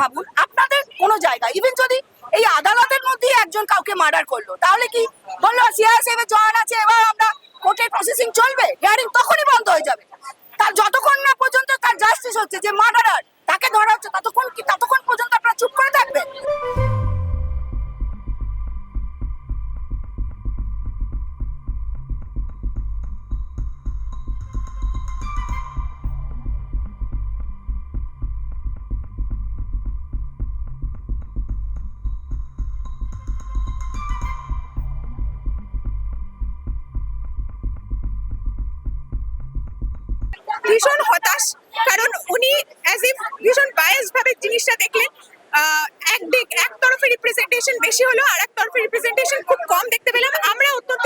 ভাবুন, আপনাদের কোনো জায়গা ইভেন যদি এই আদালতের মধ্যেই একজন কাউকে মার্ডার করল, তাহলে কি বলল সিআইএসএফ জয়েন আছে, এবার আমরা কোর্টের প্রসেসিং চলবে? হিয়ারিং তখনই বন্ধ হয়ে যাবে। তার যতক্ষণ না পর্যন্ত তার জাস্টিস হচ্ছে যে মার্ডারার তাকে ধরা হচ্ছে ভীষণ হতাশ। কারণ উনি অ্যাজ ইফ ভীষণ বায়াস ভাবে জিনিসটা দেখলেন। এক দিক, এক তরফে রিপ্রেজেন্টেশন বেশি হলো আর এক তরফে রিপ্রেজেন্টেশন খুব কম দেখতে পেলাম। আমরা অত্যন্ত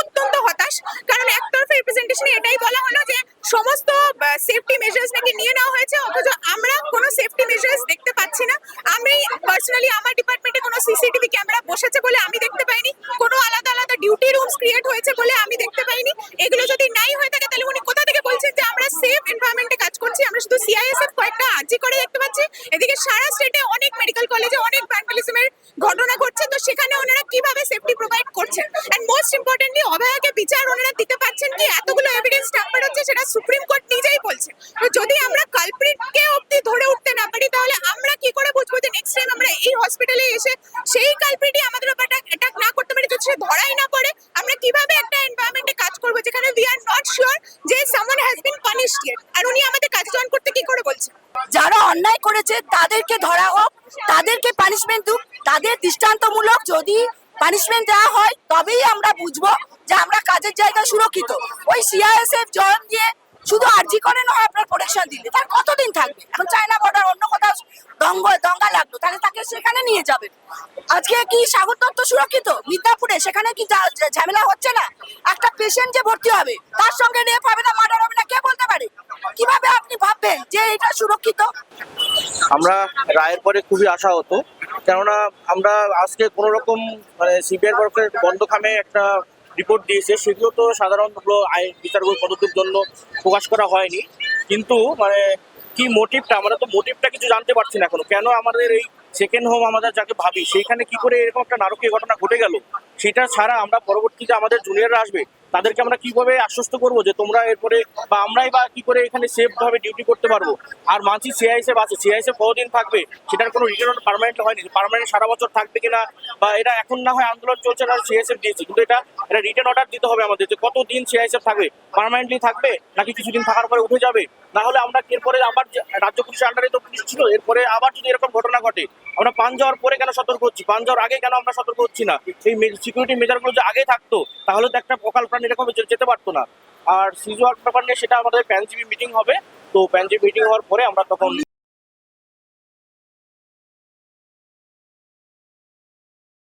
অত্যন্ত হতাশ। কারণ এক তরফে রিপ্রেজেন্টেশনে এটাই বলা হলো যে সমস্ত সেফটি মেজার্স নাকি নিয়ে নেওয়া হয়েছে, অথচ আমরা কোনো সেফটি মেজার্স দেখতে পাচ্ছি না। আমি পার্সোনালি আমার ডিপার্টমেন্টে কোনো সিসিটিভি ক্যামেরা বসেছে বলে আমি দেখতে পাইনি কোনো আলাদা আলাদা ডিউটি রুমস ক্রিয়েট হয়েছে বলে আমি দেখতে পাইনি এগুলো যদি নাই হয়ে থাকে তাহলে উনি কোথা থেকে বলছেন যে আমরা সেফ এনভায়রনমেন্টে কাজ করছি আমরা শুধু সিআইএসএফ কয়েকটা আর্জি করে দেখতে পাচ্ছি এদিকে সারা স্টেটে অনেক মেডিকেল কলেজে অনেক ভ্যান্ডালিজমের ঘটনা ঘটছে। তো সেখানে ওনারা কীভাবে সেফটি প্রোভাইড করছেন? এন্ড মোস্ট ইম্পর্টেন্টলি অভয়াকে বিচার ওনারা দিতে পারছেন কি? এতগুলো এভিডেন্স ট্যাম্পার হচ্ছে, সেটা সুপ্রিম কোর্ট নিজেই বলছে। তো যদি আমরা কালপ্রিটকে অবধি ধরে উঠতে না পারি, তাহলে আমরা কি করে বুঝব যে নেক্সট টাইম আমরা এই হসপিটালে এসে সেই কালপ্রিটই আমাদের উপর অ্যাটাক না করতে পারি? যদি সে ধরাই না পড়ে, আমরা কীভাবে একটা এনভায়রনমেন্টে কাজ করব যেখানে উই আর নট শিওর যে someone has been punished yet আর উনি আমাদের কাজ জয়েন করতে কি করে বলছেন? যারা অন্যায় করেছে, তাদেরকে ধরা হোক, তাদেরকে পানিশমেন্ট দুক। তাদের দৃষ্টান্তমূলক যদি পানিশমেন্ট দেওয়া হয়, তবেই আমরা বুঝব যে আমরা কাজের জায়গায় সুরক্ষিত। ওই সিআইএসএফ জন দিয়ে শুধু আর্জি করে নয় আপনার প্রোটেকশন দিলে। তার কতদিন থাকবে? এখন চায়না বর্ডার অন্য কোথাও দঙ্গ, দঙ্গা লাগল, তাহলে তাকে সেখানে নিয়ে যাবেন আজকে কি সাগর দত্ত সুরক্ষিত? মিদনাপুরে। সেখানে কি ঝামেলা হচ্ছে না? একটা পেশেন্ট যে ভর্তি হবে, তার সঙ্গে রেপ হবে না মার্ডার হবে না? কে বলতে পারে? কীভাবে আপনি ভাববেন যে এটা সুরক্ষিত? আমরা রায়ের পরে খুবই আশা হতো কেননা আমরা আজকে কোনো রকম মানে সিবিআই তরফের বন্ধখামে একটা রিপোর্ট দিয়েছে। সেগুলো তো সাধারণত বিচারক পদ্ধতির জন্য প্রকাশ করা হয়নি। কিন্তু মানে কি মোটিভটা আমরা তো মোটিভটা কিছু জানতে পারছি না এখনও। কেন আমাদের এই সেকেন্ড হোম আমাদের যাকে ভাবি, সেইখানে কি করে এরকম একটা নারকীয় ঘটনা ঘটে গেল? সেটা ছাড়া আমরা পরবর্তীতে আমাদের জুনিয়ররা আসবে। তাদেরকে আমরা কীভাবে আশ্বস্ত করব যে তোমরা এরপরে বা আমরাই বা কি করে এখানে সেফ ভাবে ডিউটি করতে পারব? আর মানছি সিআইএসএফ আছে সিআইএসএফ কতদিন থাকবে? সেটার কোনো রিটার্ন পার্মানেন্ট হয়নি। পার্মানেন্ট সারা বছর থাকবে কিনা? বা এটা এখন না হয় আন্দোলন চলছে না সিআইএসএফ দিয়েছে কিন্তু এটা এটা রিটার্ন অর্ডার দিতে হবে আমাদের যে কতদিন সিআইএসএফ থাকবে? পারমানেন্টলি থাকবে? নাকি কিছুদিন থাকার পরে উঠে যাবে? না হলে আমরা এরপরে আবার রাজ্য পুলিশের আন্ডারে তো পুলিশ ছিল, এরপরে আবার যদি এরকম ঘটনা ঘটে, আমরা পান যাওয়ার পরে কেন সতর্ক হচ্ছি? পান যাওয়ার আগে কেন আমরা সতর্ক হচ্ছি না? এই সিকিউরিটি মেজারগুলো যে আগে থাকতো, তাহলে তো একটা প্রকাল প্রাণ এরকম যেতে পারতো না। আর সিজুয়ার ব্যাপার নিয়ে সেটা আমাদের প্যানজিবি মিটিং হবে। তো প্যানজিবি মিটিং হওয়ার পরে আমরা তখন